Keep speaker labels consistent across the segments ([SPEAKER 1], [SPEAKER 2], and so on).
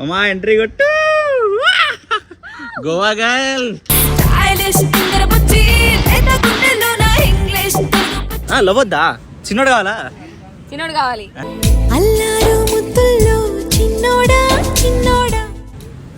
[SPEAKER 1] అమ్మా ఎంట్రీ కొట్టు. గోవా గర్ల్. లవ్వద్దా? చిన్నోడు కావాలా?
[SPEAKER 2] చిన్నోడు కావాలి. అల్లారు ముద్దుల్లో చిన్నోడా చిన్నోడా?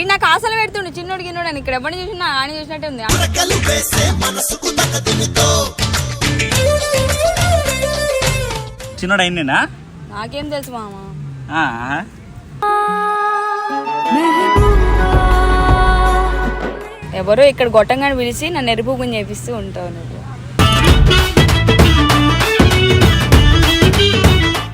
[SPEAKER 2] ఈ నాకు ఆశలు పెడుతుండు చిన్నోడు గిన్నోడు అని. ఇక్కడ ఎవరిని చూసినా ఆయన చూసినట్టే ఉంది.
[SPEAKER 1] చిన్నోడు అయినేనా
[SPEAKER 2] నాకేం తెలుసు మామ.
[SPEAKER 1] ఆ,
[SPEAKER 2] ఎవరో ఇక్కడ గొట్టంగాని పిలిచి నన్ను ఎరుపుకుని చేపిస్తూ ఉంటావు నువ్వు.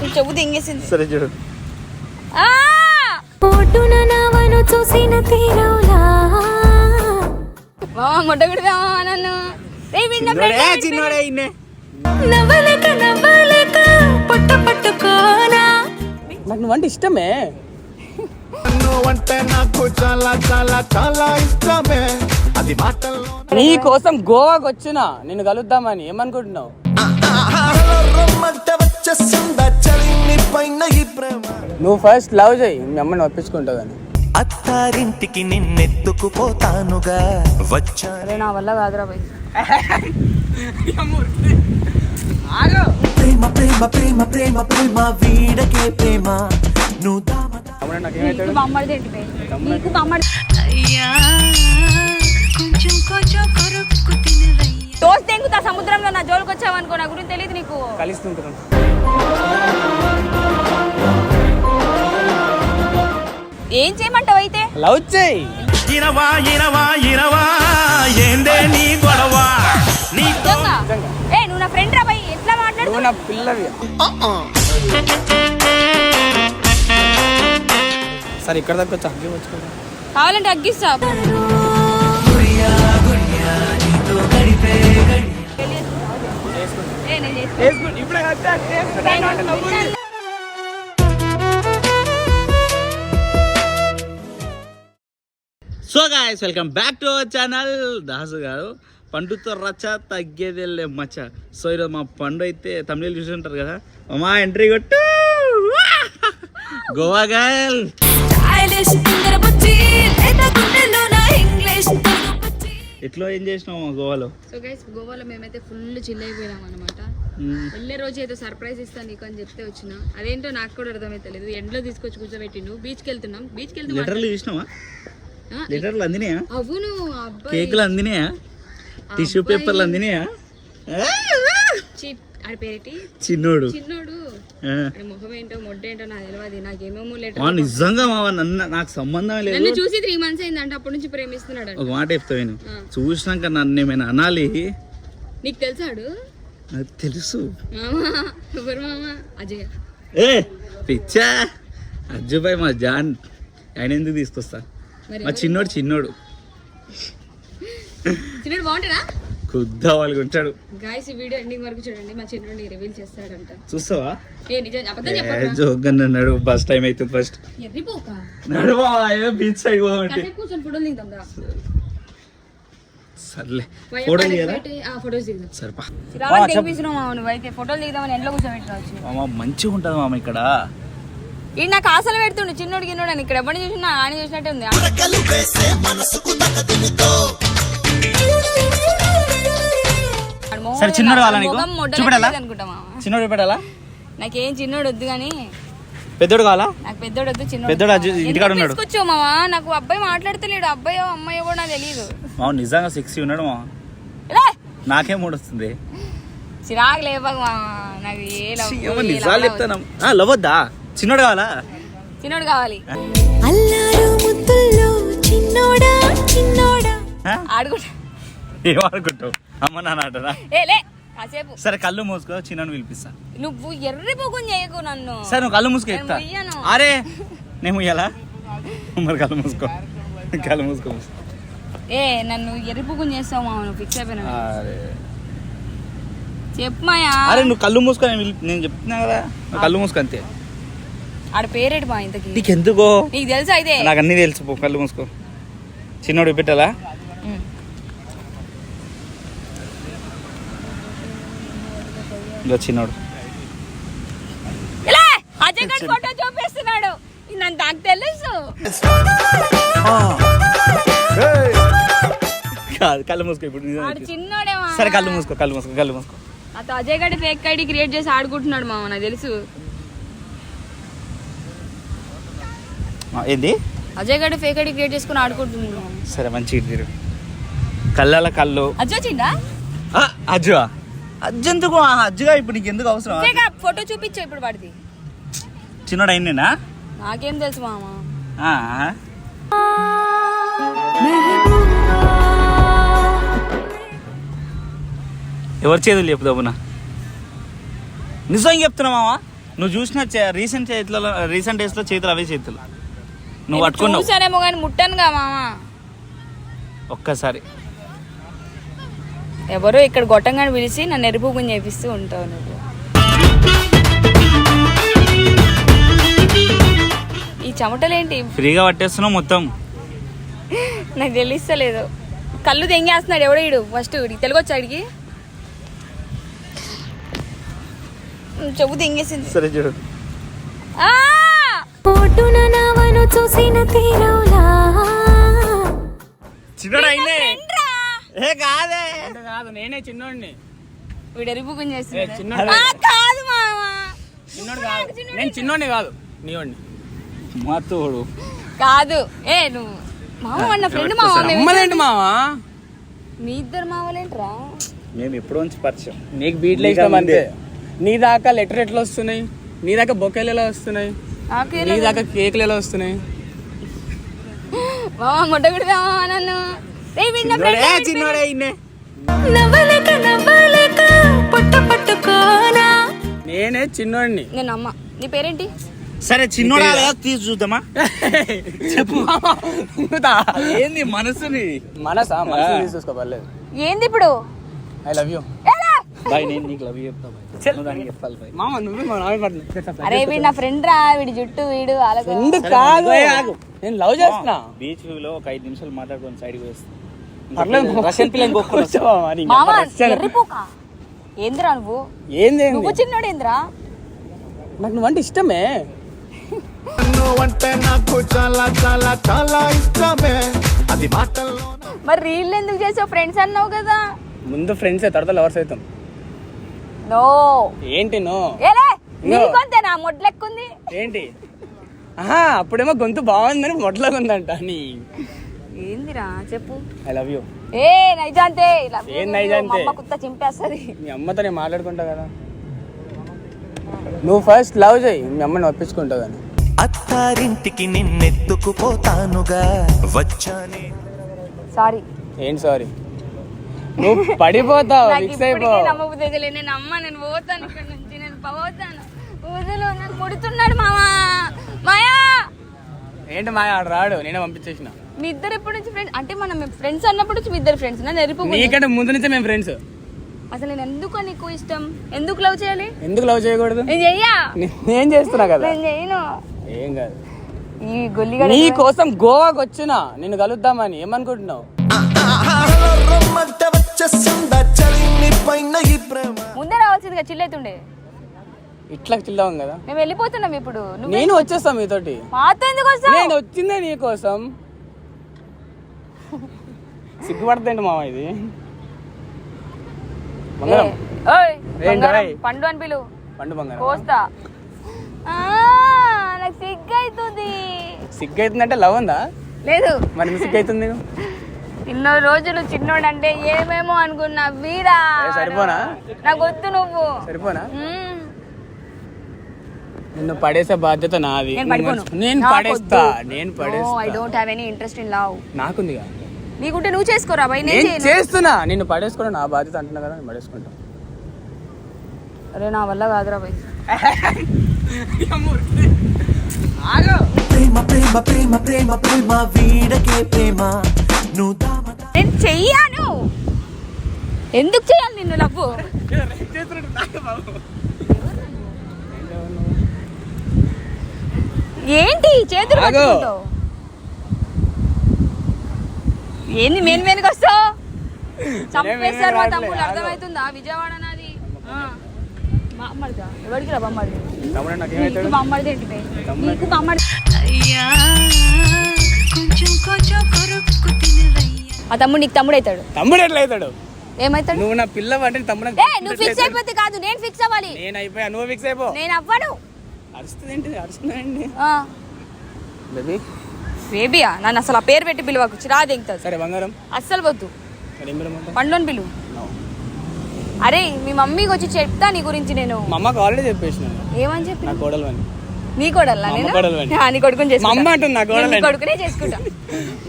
[SPEAKER 2] నువ్వు చెబుతూ ఇంగేసింది
[SPEAKER 1] సరే చూడు.
[SPEAKER 2] చూసిన తీరవులా. మొట్ట పెడదామా నన్ను.
[SPEAKER 1] చిన్నోడే
[SPEAKER 2] friend,
[SPEAKER 1] చిన్నోడే అయినే
[SPEAKER 2] నవ్వలేక నవ్వలేక పొట్ట పట్టుకోనా.
[SPEAKER 3] నాకు నువ్వంటే ఇష్టమే.
[SPEAKER 4] నాకు చాలా చాలా చాలా ఇష్టమే. అది మాటల్లో
[SPEAKER 3] నీ కోసం గోవాకి వచ్చిన నిన్ను కలుద్దామని ఏమనుకుంటున్నావు? నువ్వు ఫస్ట్ లవ్ చేయి మీ అమ్మని ఒప్పించుకుంటావు
[SPEAKER 4] అత్తారింటికి నిన్నెత్తుకుపోతానుగా. వచ్చా.
[SPEAKER 2] అరే నా వల్ల కాదురా పోయి
[SPEAKER 4] ప్రేమ ప్రేమ ప్రేమ ప్రేమ ప్రేమ వీడకే ప్రేమ. నువ్వు
[SPEAKER 2] తెంగుతా సముద్రంలో నా జోలికి వచ్చావు అనుకో నా గురించి తెలియదు నీకు.
[SPEAKER 3] కలుస్తుంటున్నాను.
[SPEAKER 2] ఏం చేయమంటావు అయితే?
[SPEAKER 3] లవ్ చేయి.
[SPEAKER 4] ఇరవా ఇరవా ఇరవా ఏందే నీ గొడవ? నీ?
[SPEAKER 2] ఏ నువ్వు నా ఫ్రెండ్ రా ఎట్లా మాట్లాడు
[SPEAKER 3] నా పిల్లవి. సరే ఇక్కడ దాకా వచ్చి అగ్గి వచ్చుకుంటా.
[SPEAKER 2] కావాలంటే.
[SPEAKER 3] ఇప్పుడే
[SPEAKER 1] so guys welcome back to our channel Dasu గారు పండుతో రచ్చ తగ్గేదేలే మచ్చ. సో ఈరోజు మా పండు అయితే తమిళ చూసి ఉంటారు కదా. అమ్మా ఎంట్రీ కొట్టు. గోవా గర్ల్ ఎట్లా ఏం చేసినావు గోవాలో?
[SPEAKER 2] సో గైస్ గోవాలో మేమైతే ఫుల్ చిల్ అయిపోయినాం అనమాట. వెళ్ళే రోజు ఏదో సర్ప్రైజ్ ఇస్తాను నీకు అని చెప్తే వచ్చిన. అదేంటో నాకు కూడా అర్థమైతలేదు ఎండ్లో తీసుకొచ్చి కూర్చోబెట్టిండు. బీచ్కి వెళ్తున్నాం. బీచ్కి వెళ్తున్నాం
[SPEAKER 1] లెటర్లు చూసినావా? లెటర్లు అందినాయా?
[SPEAKER 2] అవును
[SPEAKER 1] కేకులు అందినాయా? టిష్యూ పేపర్లు అందినాయా?
[SPEAKER 2] చి- ఆడి పేరేటి?
[SPEAKER 1] చిన్నోడు.
[SPEAKER 2] చిన్నోడు. ముఖం ఏంటో మొడ్డ ఏంటో నాకు తెలియదు నాకేమేమో లెటర్
[SPEAKER 1] నిజంగా మా నన్ను నాకు సంబంధం లేదు.
[SPEAKER 2] నన్ను చూసి త్రీ మంత్స్ అయిందంటే అప్పటి నుంచి ప్రేమిస్తున్నాడు
[SPEAKER 1] ఒక మాట చెప్తా నేను చూసినాక నన్ను ఏమైనా అనాలి?
[SPEAKER 2] నీకు తెలుసాడు?
[SPEAKER 1] తెలుసు.
[SPEAKER 2] మామా ఎవరు మామా? అజయ్.
[SPEAKER 1] ఏ పిచ్చా. అజ్జుబాయ్ మా జాన్. ఆయన ఎందుకు తీసుకొస్తా? మా చిన్నోడు చిన్నోడు.
[SPEAKER 2] చిన్నోడు బాగుంటాడా?
[SPEAKER 1] వాళ్ళు ఉంటాడు
[SPEAKER 2] గాయస్ ఈ వీడియో ఎండింగ్ వరకు చూడండి. మా చిన్నోడిని రివీల్ చేస్తాడంట.
[SPEAKER 1] చూస్తావా?
[SPEAKER 2] ఏ నిజం అబద్ధం
[SPEAKER 1] ఏ
[SPEAKER 2] చెప్పరా
[SPEAKER 1] జోగ్గా నన్నాడు బస్ టైం అవుతుంది ఫస్ట్
[SPEAKER 2] ఎర్రిపోక.
[SPEAKER 1] నడువా బీచ్ సైడ్
[SPEAKER 2] కాసేపు కూర్చొని ఫోటోలు దిగుదాం రా
[SPEAKER 1] సర్లే. ఫోటో తీయరా
[SPEAKER 2] ఫోటోస్ దిగుదాం.
[SPEAKER 1] సరిపా.
[SPEAKER 2] రావాలి తెగిపిస్తున్నావు మామ నువ్వైతే ఫోటోలు దిగుదామని ఎండ్లో కూర్చోబెట్టవచ్చు
[SPEAKER 1] మామ మంచిగా ఉంటుంది మామ ఇక్కడ.
[SPEAKER 2] ఈ నాకు ఆశలు పెడుతుండు చిన్నోడు గిన్నోడు అని. ఇక్కడ ఎవరిని చూసినా ఆయన చూసినట్టే ఉంది.
[SPEAKER 1] సరే, చిన్నోడు కావాలా నీకు? చూపెట్టాలా?
[SPEAKER 2] లేదు అనుకుంటా మామ.
[SPEAKER 1] చిన్నోడు పెట్టాలా
[SPEAKER 2] నాకేం చిన్నోడు వద్దు కానీ
[SPEAKER 1] పెద్దోడు కావాలా?
[SPEAKER 2] నాకు పెద్దోడు వద్దు చిన్నోడు
[SPEAKER 1] పెద్దోడు ఇంటికాడ ఉన్నాడు.
[SPEAKER 2] తీసుకొచ్చావు మామ నాకు అబ్బాయి మాట్లాడతలేడు. అబ్బాయో అమ్మాయో కూడా నాకు తెలియదు
[SPEAKER 1] మామ నిజంగా సిక్స్ ఉన్నాడు
[SPEAKER 2] ఎలా
[SPEAKER 1] నాకేం మూడు వస్తుంది?
[SPEAKER 2] చిరాకు మామ నాకు ఏ లవ్
[SPEAKER 1] నిజాలు
[SPEAKER 2] లవ్
[SPEAKER 1] చెప్తాను. లవ్వద్దా చిన్నోడు కావాలా?
[SPEAKER 2] చిన్నోడు కావాలి.
[SPEAKER 5] అల్లారు ముద్దుల్లో చిన్నోడా చిన్నోడా?
[SPEAKER 2] ఆడుకుంటా.
[SPEAKER 1] ఏమనుకుంటావు? అమ్మ నాన్న అంటారా?
[SPEAKER 2] ఏ లే కాసేపు.
[SPEAKER 1] సరే కళ్ళు మూసుకో చిన్నను పిలిపిస్తా.
[SPEAKER 2] నువ్వు ఎర్రి పొగుని చేయకు నన్ను.
[SPEAKER 1] సరే నువ్వు కళ్ళు మూసుకో ఎత్తా. అరే నేను ముయ్యాలా? మరి కళ్ళు మూసుకో. కళ్ళు మూసుకో
[SPEAKER 2] ఏ నన్ను ఎర్రి పొగుని చేస్తావు మామ నువ్వు ఫిక్స్ అయిపోయినా
[SPEAKER 1] అరే.
[SPEAKER 2] చెప్పు మాయా.
[SPEAKER 1] అరే నువ్వు కళ్ళు మూసుకో నేను పిలి- నేను చెప్తున్నా కదా. నువ్వు కళ్ళు మూసుకో అంతే.
[SPEAKER 2] ఆడ పేరేటి మా ఇంతకి?
[SPEAKER 1] నీకు ఎందుకో
[SPEAKER 2] నీకు తెలుసా అయితే
[SPEAKER 1] నాకు అన్నీ తెలుసు పో కళ్ళు మూసుకో. చిన్నోడు పెట్టాలా? చిన్నోడు.
[SPEAKER 2] ఇలా! అజయ్ గారి ఫోటో చూపిస్తున్నాడు. నన్ను నాకు తెలుసు.
[SPEAKER 1] కాదు కళ్ళు మూసుకో ఇప్పుడు. సరే కళ్ళు మూసుకో కళ్ళు మూసుకో కళ్ళు మూసుకో.
[SPEAKER 2] అతో అజయ్ గడి ఫేక్ ఐడి క్రియేట్ చేసి ఆడుకుంటున్నాడు మామ నాకు తెలుసు.
[SPEAKER 1] ఏంది?
[SPEAKER 2] అజయ్ గడి ఫేక్ ఐడి క్రియేట్ చేసుకుని ఆడుకుంటున్నాడు.
[SPEAKER 1] సరే మంచి తిరు. కళ్ళల కళ్ళు.
[SPEAKER 2] అజయ్ వచ్చిందా?
[SPEAKER 1] ఆ, అజ్జు అజ్జు ఎందుకు అజ్జుగా ఇప్పుడు నీకు ఎందుకు అవసరం?
[SPEAKER 2] ఫోటో చూపించు ఇప్పుడు వాడిది.
[SPEAKER 1] చిన్నోడు అయినేనా
[SPEAKER 2] నాకేం తెలుసు మామ.
[SPEAKER 1] ఆ, ఎవరి చేతులు చెప్పు దబ్బున నిజంగా చెప్తున్నా మావా నువ్వు చూసిన రీసెంట్ చేతులలో రీసెంట్ డేస్లో చేతులు అవే చేతులు. నువ్వు
[SPEAKER 2] నేను
[SPEAKER 1] పట్టుకున్నావు.
[SPEAKER 2] చూసానేమో కానీ ముట్టానుగా మామ.
[SPEAKER 1] ఒక్కసారి.
[SPEAKER 2] ఎవరో ఇక్కడ గొట్టంగాని పిలిచి నన్ను ఎరుపుకుని చేపిస్తూ ఉంటావు నువ్వు. ఈ చెమటలేంటి?
[SPEAKER 1] ఫ్రీగా పట్టేస్తున్నావు మొత్తం.
[SPEAKER 2] నాకు తెలుస్తలేదు కళ్ళు తెంగేస్తున్నాడు ఎవడో ఇడు ఫస్ట్ వీడికి తెలుగు వచ్చా వీడికి చెబు తెంగేసింది.
[SPEAKER 1] సరే చూడు.
[SPEAKER 2] ఆ!
[SPEAKER 5] పోటున నవను చూసిన తీరవులా.
[SPEAKER 1] చిన్నోడు? ఏ కాదే.
[SPEAKER 3] అంటే కాదు నేనే చిన్నోడిని.
[SPEAKER 2] వీడు ఎరుపుకుని
[SPEAKER 3] చిన్నోడు
[SPEAKER 2] కాదు. మామ.
[SPEAKER 3] చిన్నోడు కాదు. నేను చిన్నోడిని కాదు నీవాడిని.
[SPEAKER 1] మా తోడు
[SPEAKER 2] కాదు. ఏ నువ్వు మామ అన్న ఫ్రెండ్ మామ మేము
[SPEAKER 3] అమ్మలేంటి మావా
[SPEAKER 2] మీ ఇద్దరు మామలేంట్రా?
[SPEAKER 1] మేము ఎప్పుడో నుంచి పరిచయం.
[SPEAKER 3] నీకు బీట్లు ఇష్టం
[SPEAKER 1] అంతే.
[SPEAKER 3] నీ దాకా లెటర్ ఎట్లా వస్తున్నాయి? నీ దాకా బొకేలు ఎలా వస్తున్నాయి? నీ దాకా కేకులు ఎలా వస్తున్నాయి?
[SPEAKER 2] మామ నన్ను?
[SPEAKER 3] నేనే చిన్నోడిని.
[SPEAKER 2] నేను అమ్మ. నీ పేరేంటి?
[SPEAKER 1] సరే చిన్నోడా తీసి చూద్దామా?
[SPEAKER 3] చెప్పు
[SPEAKER 1] ఏంది మనసుని?
[SPEAKER 3] మనసా? మనసు తీసుకో పర్లేదు.
[SPEAKER 2] ఏంది ఇప్పుడు?
[SPEAKER 3] I love you?
[SPEAKER 1] బాయ్ నేను నీకు లవ్ చెప్తా బాయ్ నువ్వు దానికి చెప్పాలి బాయ్
[SPEAKER 3] మామ నువ్వే మా నాన్న పడుతుంది
[SPEAKER 2] అరే వీడు నా ఫ్రెండ్ రా వీడి జుట్టు వీడు
[SPEAKER 3] కాదు. నేను లవ్ చేస్తున్నా.
[SPEAKER 1] బీచ్లో ఒక ఐదు నిమిషాలు మాట్లాడుకొని సైడ్
[SPEAKER 3] పర్లేదు
[SPEAKER 1] రష్యన్ పిల్లని
[SPEAKER 2] ఏందిరా నువ్వు?
[SPEAKER 3] ఏంది?
[SPEAKER 2] నువ్వు చిన్నోడు ఏందిరా?
[SPEAKER 3] నాకు నువ్వంటే ఇష్టమే
[SPEAKER 4] నువ్వంటే నాకు చాలా చాలా చాలా ఇష్టమే. అది మాటల్లో
[SPEAKER 2] మరి రీల్ ఎందుకు చేసావు? ఫ్రెండ్స్ అన్నావు కదా.
[SPEAKER 3] ముందు ఫ్రెండ్స్ తర్వాత లవర్స్ అవుతాం.
[SPEAKER 2] నో.
[SPEAKER 3] ఏంటి నో?
[SPEAKER 2] మొడ్లెక్కుంది.
[SPEAKER 3] ఏంటి? ఆహా అప్పుడేమో గొంతు బాగుందని మొట్టలాగా ఉందంట నీ.
[SPEAKER 2] ఏందిరా? చెప్పు.
[SPEAKER 3] ఐ లవ్ యూ
[SPEAKER 2] ఏ నైజాంతే. ఇలా
[SPEAKER 3] ఏం నైజాంతే?
[SPEAKER 2] మా అమ్మ కుత్త చింపేస్తుంది.
[SPEAKER 3] మీ అమ్మతో నేను మాట్లాడుకుంటా కదా. నువ్వు ఫస్ట్ లవ్ చేయి మీ అమ్మని ఒప్పించుకుంటావు కానీ
[SPEAKER 4] అత్తారింటికి నిన్నెత్తుకుపోతానుగా. వచ్చానే.
[SPEAKER 2] సారీ
[SPEAKER 3] ఏంటి సారీ నువ్వు పడిపోతావు ఫిక్స్ అయిపో.
[SPEAKER 2] నమ్మబుద్ధి నేను అమ్మ నేను పోతాను ఇక్కడ నుంచి నేను పోతాను. ఊరిలో నన్ను కొడుతున్నాడు మామా మాయా!
[SPEAKER 3] ఏంటి మా ఆడు రాడు. నేనే పంపించేసిన.
[SPEAKER 2] మీ ఇద్దరు ఎప్పటి నుంచి ఫ్రెండ్స్ అంటే మనం ఫ్రెండ్స్ అన్నప్పటి నుంచి మీ ఇద్దరు ఫ్రెండ్స్ నన్ను ఎరుపు
[SPEAKER 3] నీకంటే ముందు నుంచే మేము ఫ్రెండ్స్
[SPEAKER 2] అసలు నేను ఎందుకు నీకు ఇష్టం? ఎందుకు లవ్ చేయాలి?
[SPEAKER 3] ఎందుకు లవ్ చేయకూడదు?
[SPEAKER 2] నేను చెయ్యా.
[SPEAKER 3] నేను చేస్తున్నా కదా.
[SPEAKER 2] నేను చేయను
[SPEAKER 3] ఏం కాదు.
[SPEAKER 2] ఈ గొల్లిగడ
[SPEAKER 3] నీ కోసం గోవాకి వచ్చిన నిన్ను కలుద్దామని ఏమనుకుంటున్నావు?
[SPEAKER 2] ముందే రావాల్సిందిగా చిల్లైతుండే.
[SPEAKER 3] ఇట్లా చిల్లాం కదా.
[SPEAKER 2] మేము వెళ్ళిపోతున్నాం ఇప్పుడు.
[SPEAKER 3] నేను వచ్చేస్తా మీతోటి.
[SPEAKER 2] మాతో ఎందుకు వస్తావు?
[SPEAKER 3] నేను వచ్చిందే నీ కోసం. సిగ్గుపడుతుంది మామ ఇది.
[SPEAKER 2] ఓయ్, బంగారం? పండు అని పిలువు
[SPEAKER 3] పండు బంగారం.
[SPEAKER 2] కోస్తా. ఆ, నాకు సిగ్గు అవుతుంది
[SPEAKER 3] సిగ్గు అవుతుందంటే లవ్ ఉందా?
[SPEAKER 2] లేదు.
[SPEAKER 3] మరి ఎందుకు సిగ్గు అవుతుంది నీకు?
[SPEAKER 2] ఇన్నో రోజులు చిన్నోడంటే ఏమేమో అనుకున్నా. వీరా
[SPEAKER 3] ఏ, సరిపోనా?
[SPEAKER 2] నాకు వద్దు నువ్వు.
[SPEAKER 3] సరిపోనా?
[SPEAKER 2] మ్మ్.
[SPEAKER 3] నిన్ను పడేసే బాధ్యత నాది.
[SPEAKER 2] నేను పడిపోను.
[SPEAKER 3] నేను
[SPEAKER 2] నాకు
[SPEAKER 3] పడేస్తా.
[SPEAKER 2] వద్దు.
[SPEAKER 3] నేను
[SPEAKER 2] No, I
[SPEAKER 3] పడేస్తా
[SPEAKER 2] don't have any interest in love.
[SPEAKER 3] నాకుందిగా?
[SPEAKER 2] నీకుంటే నువ్వు చేసుకోరా భయ్ నేను
[SPEAKER 3] నేను
[SPEAKER 2] చేయను.
[SPEAKER 3] చేస్తున్నా. నిన్ను పడేసుకోవడం నా బాధ్యత అంటున్నా కదా నేను పడేసుకుంటా.
[SPEAKER 2] అరే నా వల్ల కాదురా భయ్.
[SPEAKER 4] ప్రేమ ప్రేమ ప్రేమ ప్రేమ ప్రేమ వీడకే ప్రేమ. నువ్వు దామ
[SPEAKER 2] నేను చెయ్యాను. ఎందుకు చేయాలి నిన్ను లవ్వు ఏంటి చేతులు
[SPEAKER 3] ఆగు.
[SPEAKER 2] పట్టుకుంటావు? ఏంది మెయిన్ మెయిన్కి వస్తావు? చంపేస్తారు మా తమ్ముడు. అర్థమవుతుందా? విజయవాడ నాది. ఆ. మా అమ్మడిదా ఎవరికి రా బొమ్మడి
[SPEAKER 3] నాకు
[SPEAKER 2] ఏంటి? నీకు ఆ తమ్ముడు నీకు తమ్ముడు అవుతాడు
[SPEAKER 3] తమ్ముడు ఎట్లా అవుతాడు
[SPEAKER 2] ఏమవుతాడు
[SPEAKER 3] నువ్వు నా పిల్ల అంటే తమ్ముడు
[SPEAKER 2] ఏ నువ్వు ఫిక్స్ అయిపోతే కాదు నేను ఫిక్స్ అవ్వాలి.
[SPEAKER 3] నేను అయిపోయా నువ్వు ఫిక్స్ అయిపో.
[SPEAKER 2] నేను అవ్వను.
[SPEAKER 3] అరుస్తుంది ఏంటి అరుస్తుందండి
[SPEAKER 2] ఆ,
[SPEAKER 3] బేబీ.
[SPEAKER 2] బేబీయా నన్ను అసలు ఆ పేరు పెట్టి పిలవకు. చిరా దింగుతుంది
[SPEAKER 3] సరే బంగారం?
[SPEAKER 2] అస్సలు వద్దు.
[SPEAKER 3] ఏం?
[SPEAKER 2] పండుని పిలువు. అరే మీ మమ్మీకి వచ్చి చెప్తా నీ గురించి నేను.
[SPEAKER 3] మా అమ్మకి ఆల్రెడీ చెప్పేసిన
[SPEAKER 2] ఏమని చెప్పి
[SPEAKER 3] నా కోడలు అని
[SPEAKER 2] నీ కొడల్లా నేను?
[SPEAKER 3] కోడలు అని.
[SPEAKER 2] ఆ, నీ కొడుకుని
[SPEAKER 3] మా అమ్మ అంటుంది నా కోడలు
[SPEAKER 2] కొడుకునే చేసుకుంటా.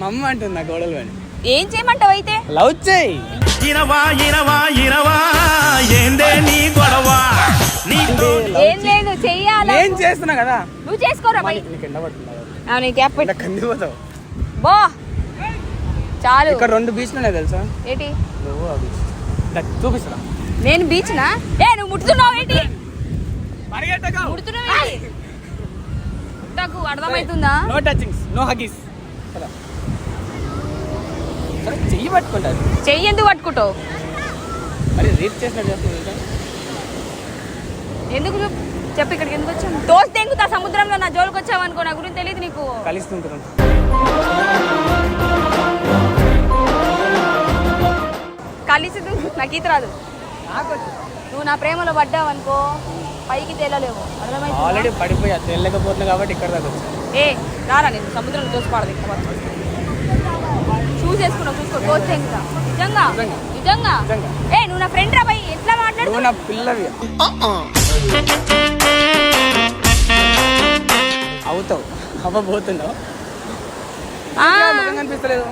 [SPEAKER 3] మా అమ్మ అంటుంది నా కోడలు అని
[SPEAKER 2] ఏం చేయమంటావు అయితే?
[SPEAKER 3] లవ్ చేయి.
[SPEAKER 4] ఇనవా ఇనవా ఇనవా ఏందే నీ గొడవ?
[SPEAKER 2] ఏం లేదు చెయ్యాలా?
[SPEAKER 3] నేను చేస్తున్నా కదా.
[SPEAKER 2] నువ్వు చేసుకోరా బై
[SPEAKER 3] నీకు ఎండ పడుతుందా?
[SPEAKER 2] ఆ, నీ క్యాప్ పెట్టు
[SPEAKER 3] కందిపోతావు
[SPEAKER 2] బో! చాలు.
[SPEAKER 3] ఇక్కడ రెండు బీచ్లు ఉన్నాయి తెలుసా?
[SPEAKER 2] ఏంటి?
[SPEAKER 3] చూపిస్తున్నా.
[SPEAKER 2] నేను బీచ్ నా ఏ నువ్వు ముట్టుతున్నావు ఏంటి? ఏంటి? ముట్టకు అర్థమవుతుందా?
[SPEAKER 3] నో టచింగ్స్ నో హగీస్ చెయ్యి పట్టుకుంటారు.
[SPEAKER 2] చెయ్యి ఎందుకు పట్టుకుంటావు?
[SPEAKER 3] చేసినట్టు చేస్తుంది తెలుసా?
[SPEAKER 2] ఎందుకు చెప్పు ఇక్కడికి ఎందుకు వచ్చాను దోస్త్ ఎంగుతా సముద్రంలో నా జోలికి వచ్చావు అనుకో నా గురించి తెలియదు నీకు.
[SPEAKER 3] కలుస్తుంటున్నాం.
[SPEAKER 2] కలిసి నాకు ఈత రాదు. నువ్వు నా ప్రేమలో పడ్డావు అనుకో పైకి తేలలేవు. అర్థమైంది
[SPEAKER 3] ఆల్రెడీ పడిపోయా తెలియకపోతున్నా కాబట్టి ఇక్కడ దాకా వచ్చా.
[SPEAKER 2] ఏ రారా నేను సముద్రంలో తోసిపాడదు చూస్ చేసుకున్నావు చూసుకో దోస్త్ ఎంగుతా నిజంగా?
[SPEAKER 3] నిజంగా.
[SPEAKER 2] ఏ నువ్వు నా ఫ్రెండ్ రా బై. ఎట్లా మాట్లాడు
[SPEAKER 3] నా పిల్లవి. అవుతావు. అవ్వబోతున్నావు. కనిపిస్తలేదు.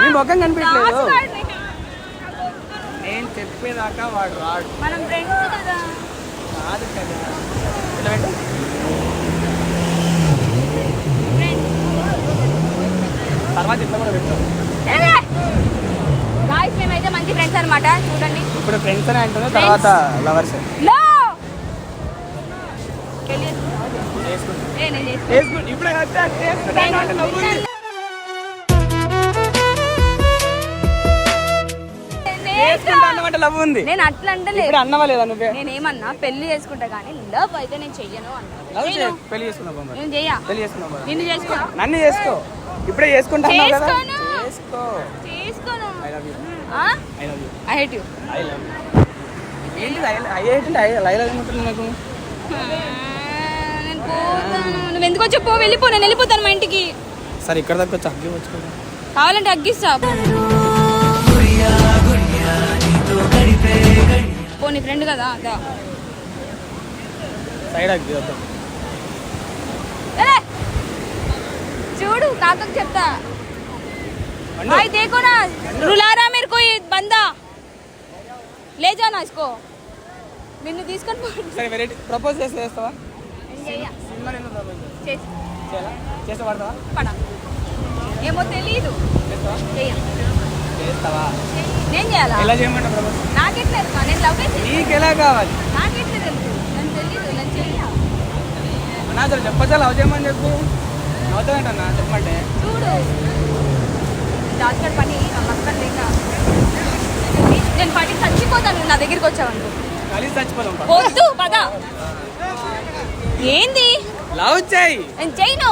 [SPEAKER 3] నీ ముఖం కనిపించలేదు. నేను చెప్పేదాకా వాడు రాడు.
[SPEAKER 2] మనం ఫ్రెండ్స్ కదా.
[SPEAKER 3] కాదు. తర్వాత ఇట్లా కూడా పెట్టు.
[SPEAKER 2] గాయస్ మేమైతే మంచి ఫ్రెండ్స్ అన్నమాట. చూడండి.
[SPEAKER 3] ఇప్పుడు ఫ్రెండ్స్ అని అంటున్నా తర్వాత
[SPEAKER 2] లవర్స్లో
[SPEAKER 3] వేసుకుంటా
[SPEAKER 2] ఏ నేను చేస్తా.
[SPEAKER 3] వేసుకుంటా ఇప్పుడే అంటే లవ్ ఉంది.
[SPEAKER 2] నేను అట్లా అంటలేదు
[SPEAKER 3] ఇప్పుడు అన్నవా లేదా నువ్వే?
[SPEAKER 2] నేను ఏమన్నా పెళ్ళి చేసుకుంటా కానీ లవ్ అయితే నేను చెయ్యను అన్నా.
[SPEAKER 3] పెళ్ళి చేసుకున్నావు బామ్మ.
[SPEAKER 2] నేను చెయ్యా.
[SPEAKER 3] పెళ్ళి.
[SPEAKER 2] నిన్ను చేసుకో
[SPEAKER 3] నన్ను చేసుకో. ఇప్పుడే చేసుకుంటా
[SPEAKER 2] చేసుకోను.
[SPEAKER 3] చేసుకో.
[SPEAKER 2] చేసుకోను?
[SPEAKER 3] ఐ లవ్ యూ
[SPEAKER 2] ఆ?
[SPEAKER 3] I love you
[SPEAKER 2] I hate you.
[SPEAKER 3] I love you ఏంటి ఐ లవ్ యూ నాకు.
[SPEAKER 2] పోతాను నువ్వు ఎందుకు వచ్చి పో వెళ్ళిపో నేను వెళ్ళిపోతాను మా ఇంటికి
[SPEAKER 3] సరే ఇక్కడ దాకా వచ్చి అగ్గి వచ్చుకుంటా
[SPEAKER 2] కావాలంటే అగ్గిస్తా పో నీ ఫ్రెండ్ కదా దా.
[SPEAKER 3] సైడ్ అగ్గి వద్దాం
[SPEAKER 2] ఏ! చూడు కాకకు చెప్తా
[SPEAKER 3] పండు.
[SPEAKER 2] भाई देखो ना रुला रहा मेरे को ये बंदा ले जाना इसको నిన్ను తీసుకొని పో.
[SPEAKER 3] సరే వెరైటీ ప్రపోజ్ చేస్తే చేస్తావా చేస్తే పడతావా
[SPEAKER 2] పడా. ఏమో తెలీదు.
[SPEAKER 3] చేస్తావా?
[SPEAKER 2] నేను చేయాలా?
[SPEAKER 3] ఎలా చేయమంటావు ప్రపోజ్
[SPEAKER 2] నాకెట్లేదు కా నేను లవ్ చేసి
[SPEAKER 3] నీకు ఎలా కావాలి?
[SPEAKER 2] నాకెట్లేదు తెలుసు. నేను తెలీదు నేను చెయ్య.
[SPEAKER 3] నా సరే చెప్పచ్చా? లవ్ చేయమని చెప్పు. అవుతాయంట నా చెప్పమంటే.
[SPEAKER 2] చూడు. రాజుగారి పని అక్కడ లేక. నేను పడి చచ్చిపోతాను నా దగ్గరికి వచ్చావనుకో.
[SPEAKER 3] కలిసి చచ్చిపోదాం పద.
[SPEAKER 2] వద్దు పద. ఏంది?
[SPEAKER 3] లవ్ చేయి.
[SPEAKER 2] నేను చేయను?